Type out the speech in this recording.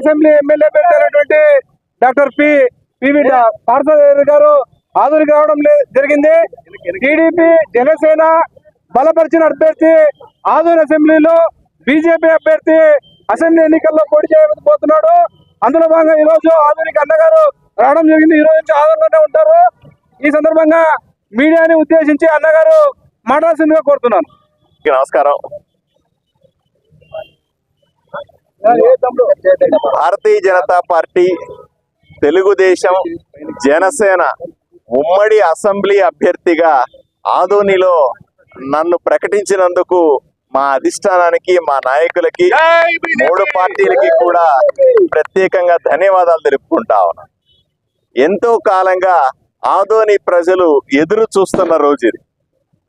Assembly MLA పెట్టినటువంటి doctor P PV Parthasarathi garu ఆధునిక రావడం లే- జరిగింది. టీడీపీ జనసేన బలపరిచిన అభ్యర్థి ఆదూరు అసెంబ్లీలో బీజేపీ అభ్యర్థి అసెంబ్లీ ఎన్నికల్లో పోటీ చేయబోతున్నాడు అందులో భాగంగా ఈ రోజు ఆధునిక అన్నగారు రావడం జరిగింది. ఈ రోజు నుంచి ఆదరణలోనే ఉంటారు. ఈ సందర్భంగా మీడియాని ఉద్దేశించి అన్నగారు మాట్లాడాల్సిందిగా కోరుతున్నాను. నమస్కారం. భారతీయ జనతా పార్టీ తెలుగుదేశం జనసేన ఉమ్మడి అసెంబ్లీ అభ్యర్థిగా ఆదోనిలో నన్ను ప్రకటించినందుకు మా అధిష్టానానికి మా నాయకులకి మూడు పార్టీలకి కూడా ప్రత్యేకంగా ధన్యవాదాలు తెలుపుకుంటా ఉన్నాను ఎంతో కాలంగా ఆదోని ప్రజలు ఎదురు చూస్తున్న రోజు ఇది.